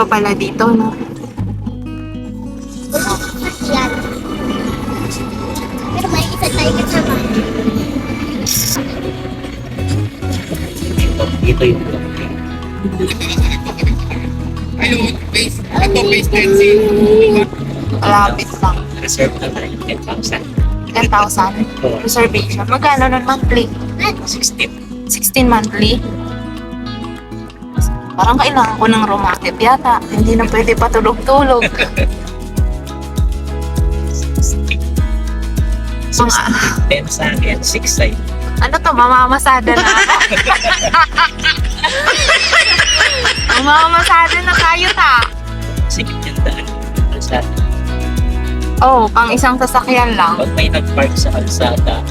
Pa pala dito, no? Yan. Pero may isa tayo kasama. Dito, dito yung Ayun, base. Ito, base tendency. Malapit lang. reserve na tayo 10,000. 10,000 Oo, reservation. Magkano nun monthly? 16. 16 monthly? Parang kailangan ko ng room active yata. Hindi na pwede patulog-tulog. 16. Mga, 10 sa akin, 6 sa'yo. ano to, mamamasada na ako. mamamasada na tayo ta. Sige, yung daan. Kalsada. Oh, pang isang sasakyan lang. Pag may nag-park sa kalsada,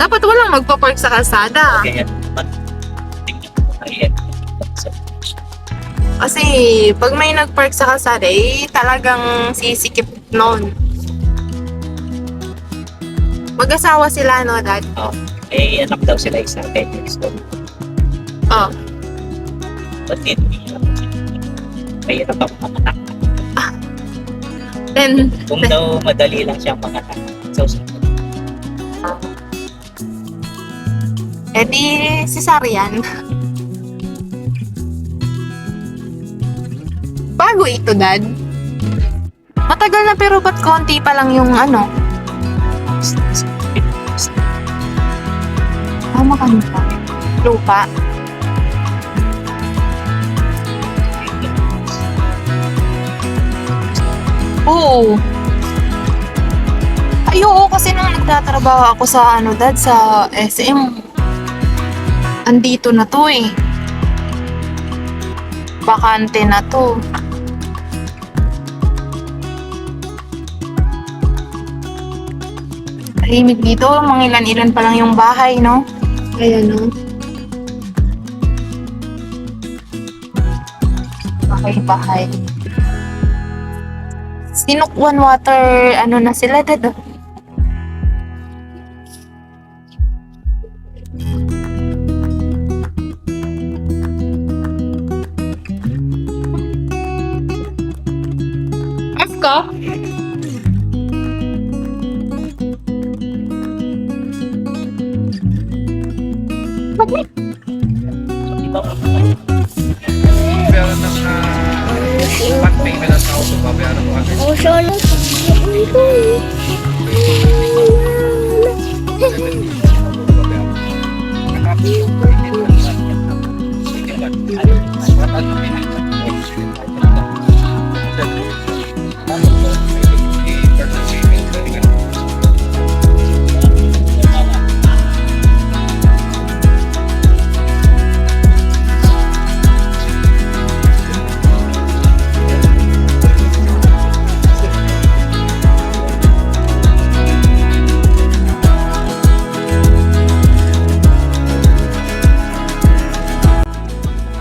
Dapat walang magpa-park sa kalsada. sa Kasi pag may nag-park sa kalsada, eh talagang sisikip noon. Mag-asawa sila, no, dad? eh, anak daw sila isa 10 years old. Oh. But hindi, mahirap ang mga anak. Then, Kung daw madali lang siyang mga anak, so, edi cesarean. Bago ito, dad. Matagal na pero ba't konti pa lang yung ano? Tama ka pa. Lupa. Oo. Ay, oo, kasi nung nagtatrabaho ako sa ano, dad, sa SM, andito na to eh. Bakante na to. Tahimik dito, mga ilan-ilan pa lang yung bahay, no? Ayan, no? Bahay-bahay. Sinukwan water, ano na sila, dad? Oh. F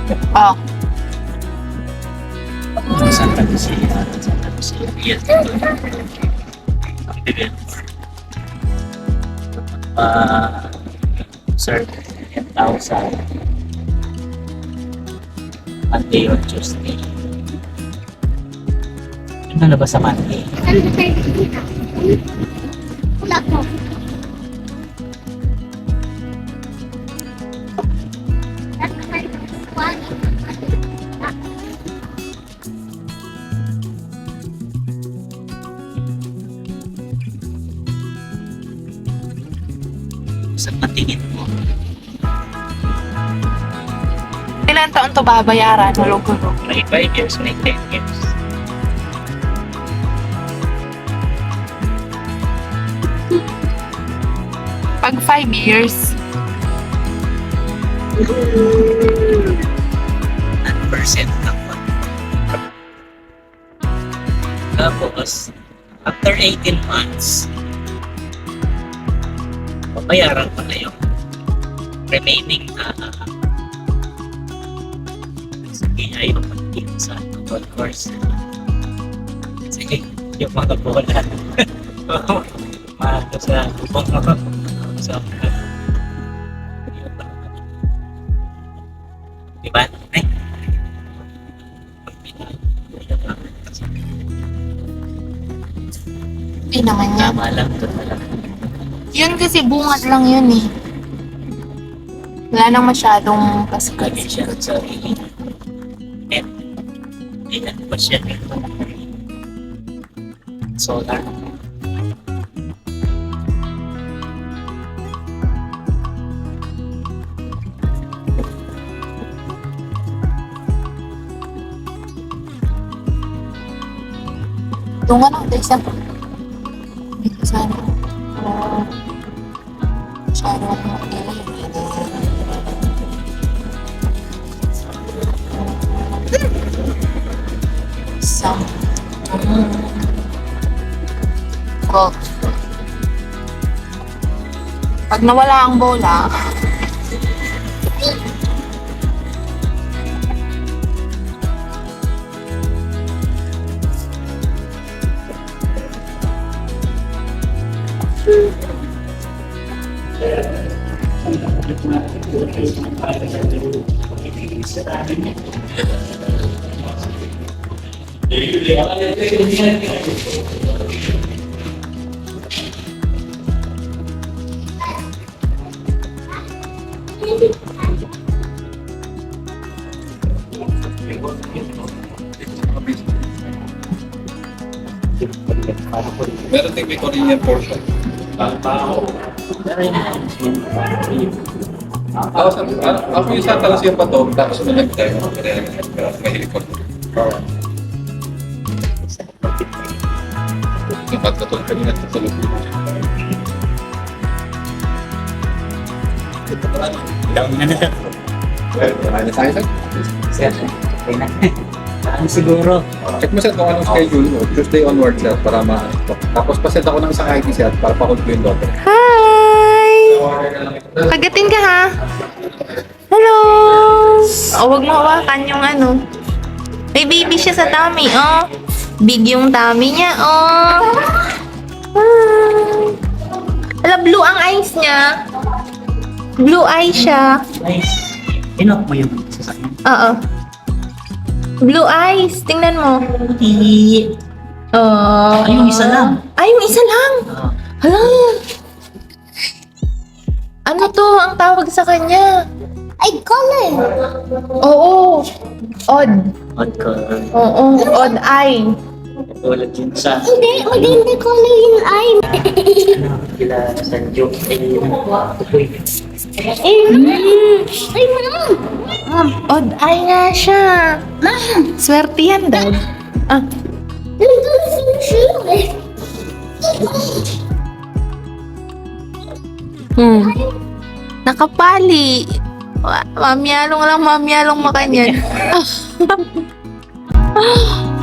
Oh, Santa Lucia, Santa Lucia, Real developer. Uh, sir, 10,000 Monday or Tuesday. Ano na ba sa Monday? Saan ba tayo dito? Wala ko. Ilan taon to babayaran? Hulog-hulog. May 5 years, may 10 years. Pag 5 years, 9% lang po. Tapos, after 18 months, babayaran pa na yung remaining na sige, ayaw pag sa gold course. Sige, yung mga bola. Mahal sa lubong mo. So, Di ba? Ay. Hindi naman yan. Tama lang. Tama lang. Yun kasi bungat lang yun eh. Wala nang masyadong Lagi kaskas. siya sa. May ano pa siya. Solar. Tunga lang, Tessa. Dito sana. Uh, masyadong Isang. Oh. Pag nawala ang bola, Meron din may Korean portion. Na. Ako, yung sa talas yung patong, tapos may nag-time ako. Kaya may helikon. Dapat ka tulad kanina tutulog. Down na na to. Well, marami tayo sa. Sir, okay na. Siguro? Check mo set kung anong schedule mo. Tuesday onwards set para ma Tapos paset ako ng isang ID set para pa-hold ko yung daughter. Hi! Pagatin ka ha? Hello! O, wag mo hawakan yung ano. May baby siya sa tummy, oh. Big yung tummy niya, oh. Hi! Ala, blue ang eyes niya. Blue eye siya. Nice. Inok mo yung sasakyan. Oo. Blue eyes. Tingnan mo. Hindi. Oh. Ay, yung isa lang. Ay, yung isa lang. Ah, Hala. Ano to ang tawag sa kanya? Ay, color. Oo. Odd. odd ko. Oo. Odd eye. Tulad yun sa Hindi, maganda color yung eye. ano, kila sa joke. Ay, yun. Tupoy. Ay, ma'am. Ay, ma'am. Ma'am, odd eye nga siya. Ma'am. Swerte yan, dad. Ah, Nandun yung shoe eh. hmm. Nakapali. Mamyalong lang, mamyalong makanyan.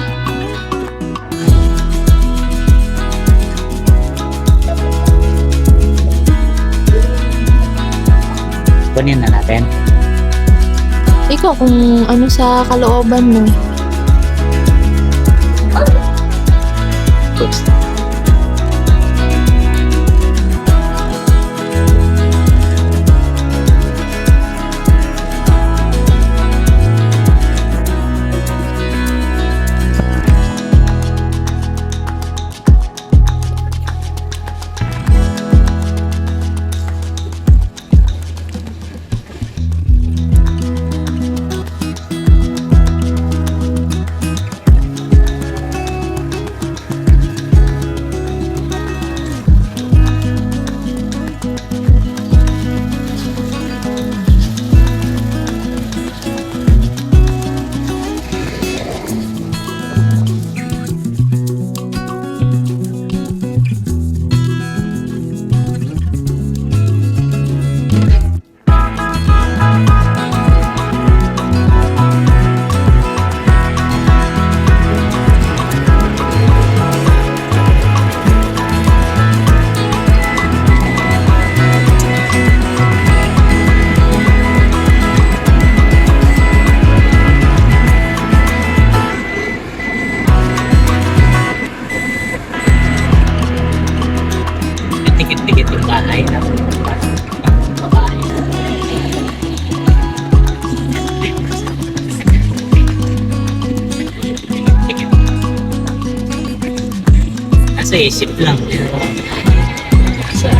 Kunin na natin. Ikaw kung ano sa kalooban mo. Oops. Sa isip lang. Sa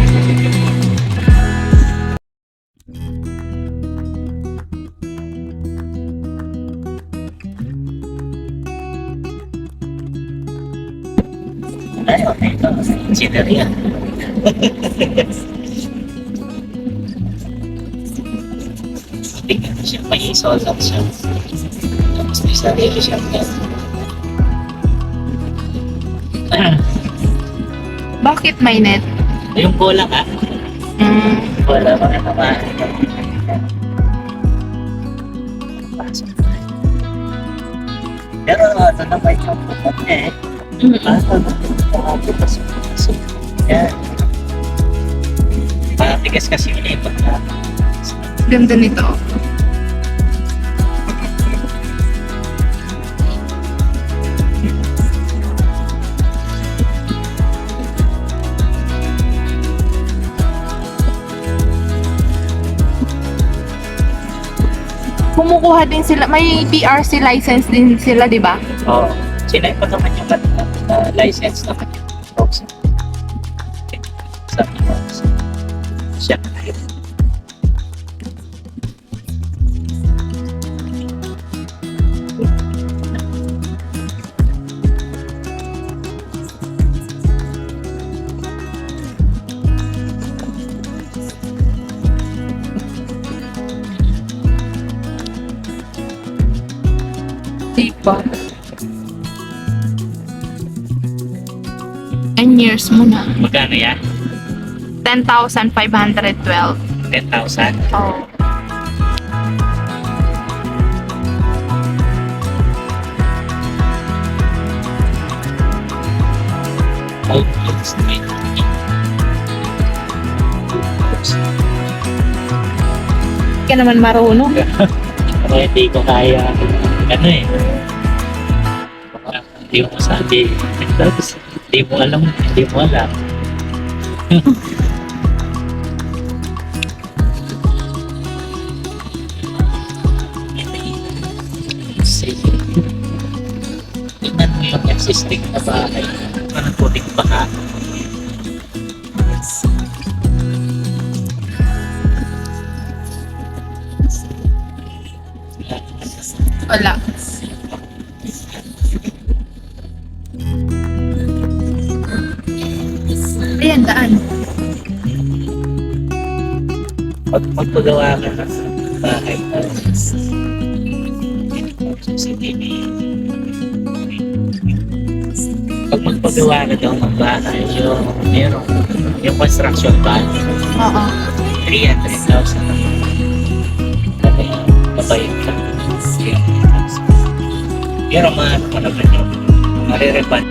Ayun, ito. Sinerya. Tingnan siya, may isol lang siya. Tapos may sarili siya. Bakit may net? Yung bola ka, Mm. bola mga. Pasok na. Pero ano naman yung pupat niya eh. Mm. Ano, pasok, pasok. Yan. Matigas kasi yun eh. Ganda nito. Kumukuha din sila, may PRC license din sila, di ba? Oo. Sila pa naman yung uh, license naman yung folks. Sabi siya na 10 years mo na. Magkano yan? 10,512. 10,000? Oh. Five years, 20. Hindi ka naman marunong. Pero hindi ko kaya, ano eh. Hindi mo masabi. Tapos, hindi mo alam, hindi mo alam. Tingnan mo yung existing na bahay. Parang puting baka. Wala. Ayan, daan. Pag magpagawa ka ng bahay na pag magpagawa ka daw ng bahay, yung merong yung construction value, Oo. 300,000 Babay, babay ka. Pero maano mo naman yung marirepan